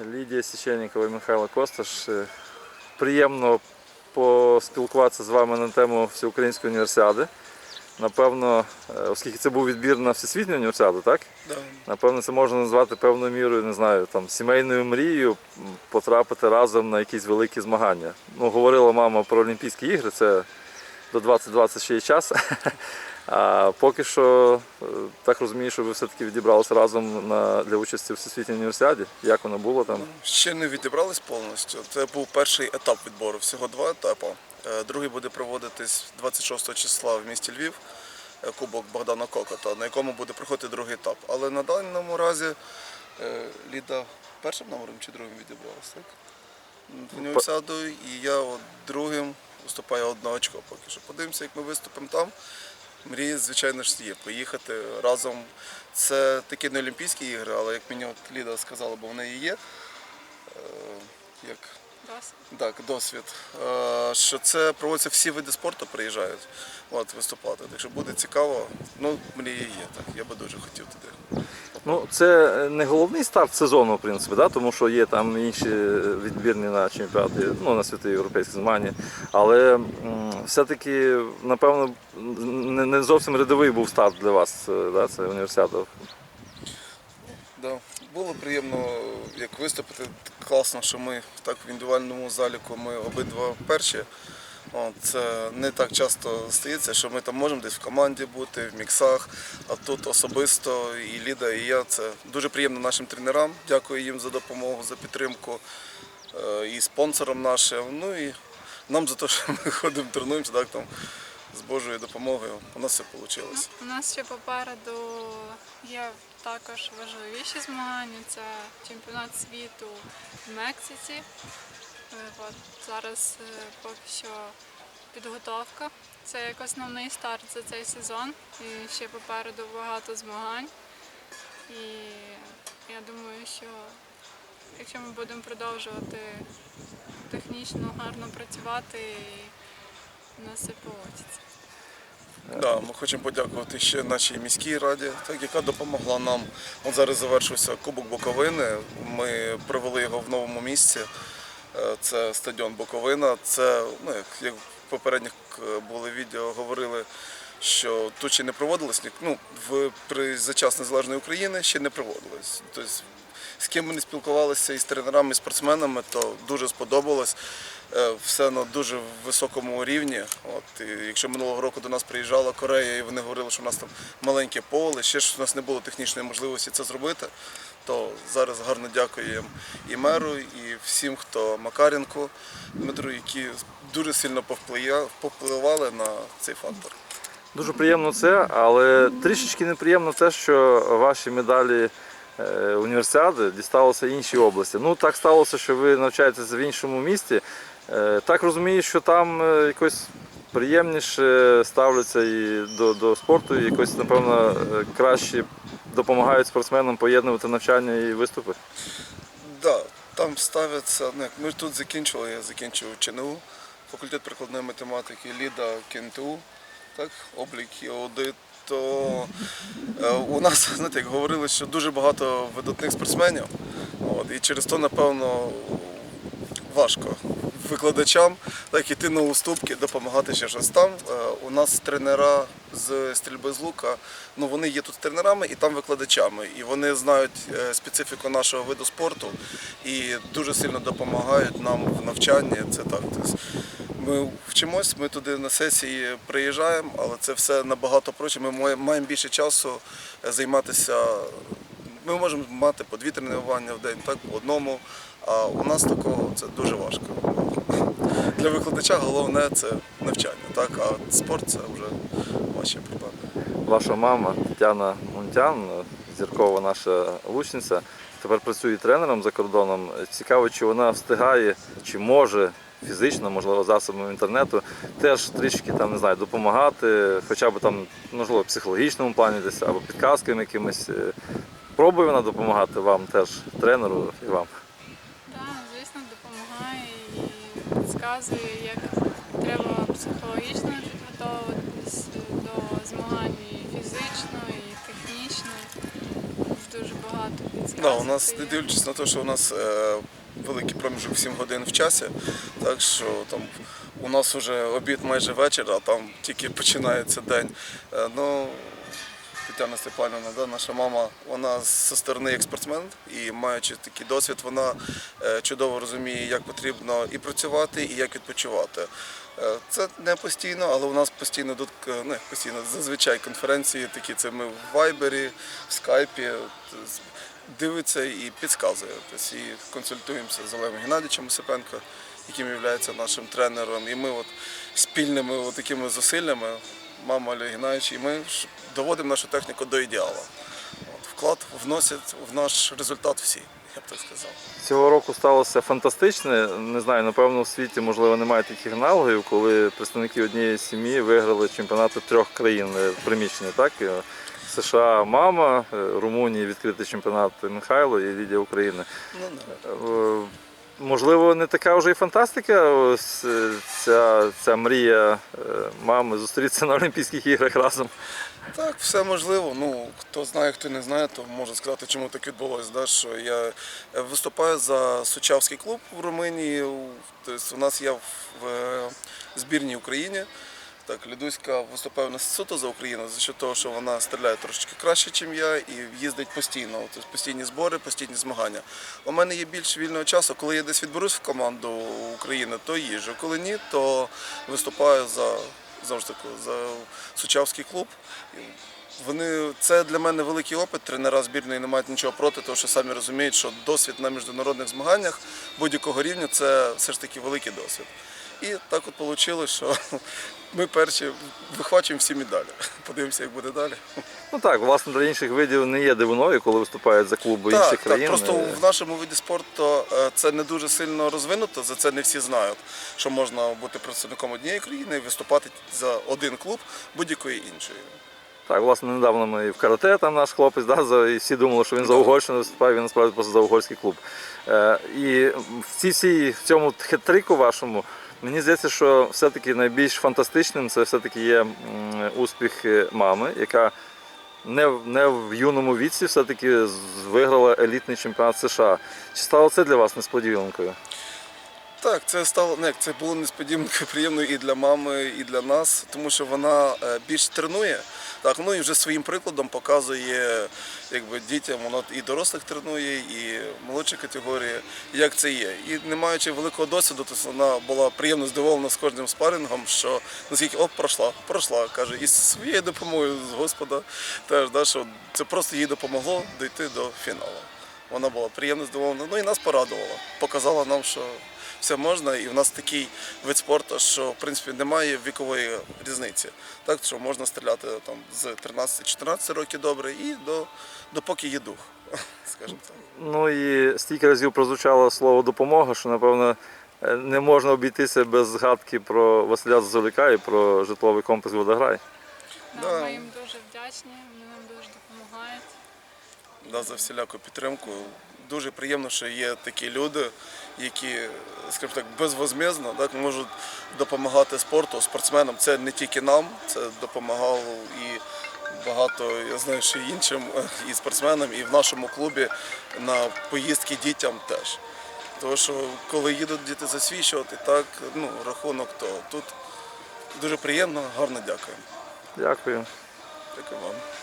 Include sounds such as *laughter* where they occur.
Лідія Січенікова і Михайло Косташ. Е, Приємно поспілкуватися з вами на тему Всеукраїнської універсіади. Напевно, е, оскільки це був відбір на Всесвітню універсіаду, так? Да. Напевно, це можна назвати певною мірою, не знаю, там сімейною мрією потрапити разом на якісь великі змагання. Ну, говорила мама про Олімпійські ігри, це до 2020 ще є час. *laughs* А поки що, е, так розумію, що ви все-таки відібралися разом на, для участі в Всесвітній універсіаді. Як воно було там? Ще не відібрались повністю. Це був перший етап відбору. Всього два етапи. Е, Другий буде проводитись 26 числа в місті Львів, е, Кубок Богдана Кокота, на якому буде проходити другий етап. Але на даному разі Ліда першим номером чи другим відібралась, так? В універсіаду, і я от другим виступаю одне очко поки що. Подивимося, як ми виступимо там. Мрії, звичайно ж, є поїхати разом. Це такі не Олімпійські ігри, але як мені от Ліда сказала, бо вони і є. е, Як досвід. так, досвід. е, Що це проводиться всі види спорту, приїжджають от, виступати. Так що буде цікаво. Ну, мрії є, так. Я би дуже хотів туди. Ну, це не головний старт сезону, в принципі, да? тому що є там інші відбірні на чемпіонати, ну, на світи європейські змагання. Але все-таки, напевно, не, не зовсім рядовий був старт для вас, е, да? це універсіада. Да. Було приємно як виступити. Класно, що ми так в індивідуальному заліку ми обидва перші. Це не так часто стається, що ми там можемо десь в команді бути, в міксах, а тут особисто і Ліда, і я. Це дуже приємно нашим тренерам. Дякую їм за допомогу, за підтримку е, і спонсорам нашим. Ну і нам за те, що ми ходимо, тренуємося, так там з Божою допомогою. У нас все вийшло. У нас ще попереду є також важливіші змагання. Це чемпіонат світу в Мексиці. Е, От, зараз е, поки що підготовка. Це як основний старт за цей сезон. І ще попереду багато змагань. І я думаю, що якщо ми будемо продовжувати технічно гарно працювати, у нас все вийде. Да, ми хочемо подякувати ще нашій міській раді, так, яка допомогла нам. От зараз завершився Кубок Буковини. Ми провели його в новому місці. Е, Це стадіон Буковина. Це, ну, як, в попередніх е, були відео, говорили, що тут ще не проводилось, ну, в, при за час незалежної України ще не проводилось. Тобто, з ким ми не спілкувалися із тренерами, і спортсменами, то дуже сподобалось. Е, Все на дуже високому рівні. От, і якщо минулого року до нас приїжджала Корея, і вони говорили, що у нас там маленьке поле, ще ж у нас не було технічної можливості це зробити, то зараз гарно дякуємо і меру, і всім, хто Макаренку, Дмитру, які дуже сильно повпливали на цей фактор. Дуже приємно це, але трішечки неприємно те, що ваші медалі е, універсіади дісталися іншій області. Ну так сталося, що ви навчаєтеся в іншому місті. Е, Так розумію, що там е, якось приємніше ставляться і до, до спорту, і якось, напевно, краще допомагають спортсменам поєднувати навчання і виступи. Да, там ставляться, ну, ми тут закінчили, я закінчив ЧНУ, факультет прикладної математики, Ліда КНТУ, так, облік і аудит. То е, у нас, *laughs* знаєте, як говорили, що дуже багато видатних спортсменів, от, і через то, напевно, важко викладачам так іти на уступки, допомагати ще щось там. Е, У нас тренера з стрільби з лука, ну вони є тут тренерами і там викладачами. І вони знають е, специфіку нашого виду спорту і дуже сильно допомагають нам в навчанні. Це так. Тобто ми вчимось, ми туди на сесії приїжджаємо, але це все набагато проще. Ми маємо більше часу е, займатися. Ми можемо мати по дві тренування в день, так по одному. А у нас такого це дуже важко. Для викладача головне це навчання, так, а спорт це вже ваші проблеми. Ваша мама Тетяна Мунтян, зіркова наша лучниця, тепер працює тренером за кордоном. Цікаво, чи вона встигає, чи може фізично, можливо, засобами інтернету, теж трішки там не знаю, допомагати, хоча б там, можливо, в психологічному плані десь або підказками якимись. Пробує вона допомагати вам теж, тренеру і вам. Так, звісно, допомагає і підказує, як треба психологічно підготовитись до змагань і фізично, і технічно. дуже багато підсказок. Да, у нас, не дивлячись на те, що у нас е, великий проміжок в 7 годин в часі, так що там у нас вже обід майже вечір, а там тільки починається день. Е, ну, Тетяна Степанівна, да, наша мама, вона зі сторони як спортсмен і маючи такий досвід, вона е, чудово розуміє, як потрібно і працювати, і як відпочивати. Е, Це не постійно, але у нас постійно е, не постійно, зазвичай конференції такі, це ми в Вайбері, в скайпі, дивиться і підказує. Тобто, і консультуємося з Олегом Геннадійовичем Осипенко, яким є нашим тренером. І ми от спільними от такими зусиллями, мама Олег Геннадійович, і ми доводимо нашу техніку до ідеалу. От, вклад вносять в наш результат всі, я б так сказав. Цього року сталося фантастичне. Не знаю, напевно, у світі можливо немає таких аналогів, коли представники однієї сім'ї виграли чемпіонати трьох країн е, в приміщенні. Так? Е, США мама, е, Румунії відкритий чемпіонат Михайло і Лідія України. Ну, Можливо, не така вже і фантастика. Ось е, ця, ця мрія е, мами зустрітися на Олімпійських іграх разом. Так, все можливо. Ну, хто знає, хто не знає, то може сказати, чому так відбулося. Да? Що я е, виступаю за Сучавський клуб в Румунії. Тобто у нас є в збірній Україні. Так, Лідуська виступає у нас суто за Україну, за що того, що вона стріляє трошечки краще, ніж я, і їздить постійно. Тобто постійні збори, постійні змагання. У мене є більше вільного часу. Коли я десь відберусь в команду України, то їжджу. Коли ні, то виступаю за ж за Сучавський клуб. Вони це для мене великий опит. Тренера збірної не мають нічого проти, тому що самі розуміють, що досвід на міжнародних змаганнях будь-якого рівня це все ж таки великий досвід. І так от вийшло, що *laughs* ми перші вихвачуємо всі медалі. *laughs* Подивимося, як буде далі. Ну так, власне, для інших видів не є дивиною, коли виступають за клуби Так, інших так, країн. просто Е, в нашому виді спорту е, це не дуже сильно розвинуто, за це не всі знають, що можна бути представником однієї країни і виступати за один клуб будь-якої іншої. Так, власне, недавно ми і в карате там наш хлопець, да, за- і всі думали, що він за Угорщину виступає, він насправді просто за угорський клуб. Е, і в, цій в цьому хитрику вашому, мені здається, що все-таки найбільш фантастичним це все-таки є успіх е, мами, яка не, в- не в юному віці все-таки виграла елітний чемпіонат США. Чи стало це для вас несподіванкою? Так, це стало не це було несподіванкою приємною і для мами, і для нас, тому що вона е, більш тренує. Так, ну і вже своїм прикладом показує якби, дітям, вона і дорослих тренує, і молодші категорії, як це є. І не маючи великого досвіду, то вона була приємно здивована з кожним спарингом, що наскільки оп, пройшла, пройшла, каже, і своєю допомогою з Господа теж, да, що це просто їй допомогло дійти до фіналу. Вона була приємно здивована, ну і нас порадувала. Показала нам, що все можна, і в нас такий вид спорту, що в принципі немає вікової різниці. Так що можна стріляти там з 13-14 років добре і до допоки є дух, *laughs* скажімо так. Ну і стільки разів прозвучало слово допомога, що напевно е, не можна обійтися без згадки про Василя Зазуліка і про житловий комплекс Водограй. Да, Да. Ми їм дуже вдячні, вони нам дуже допомагають. да, за всіляку підтримку. Дуже приємно, що є такі люди, які, скажімо так, безвозмізно так, можуть допомагати спорту, спортсменам. Це не тільки нам, це допомагало і багато, я знаю, що і іншим *laughs* і спортсменам, і в нашому клубі на поїздки дітям теж. Тому що коли їдуть діти засвідчувати, так, ну, рахунок, то тут дуже приємно, гарно дякую. Дякую. Дякую вам.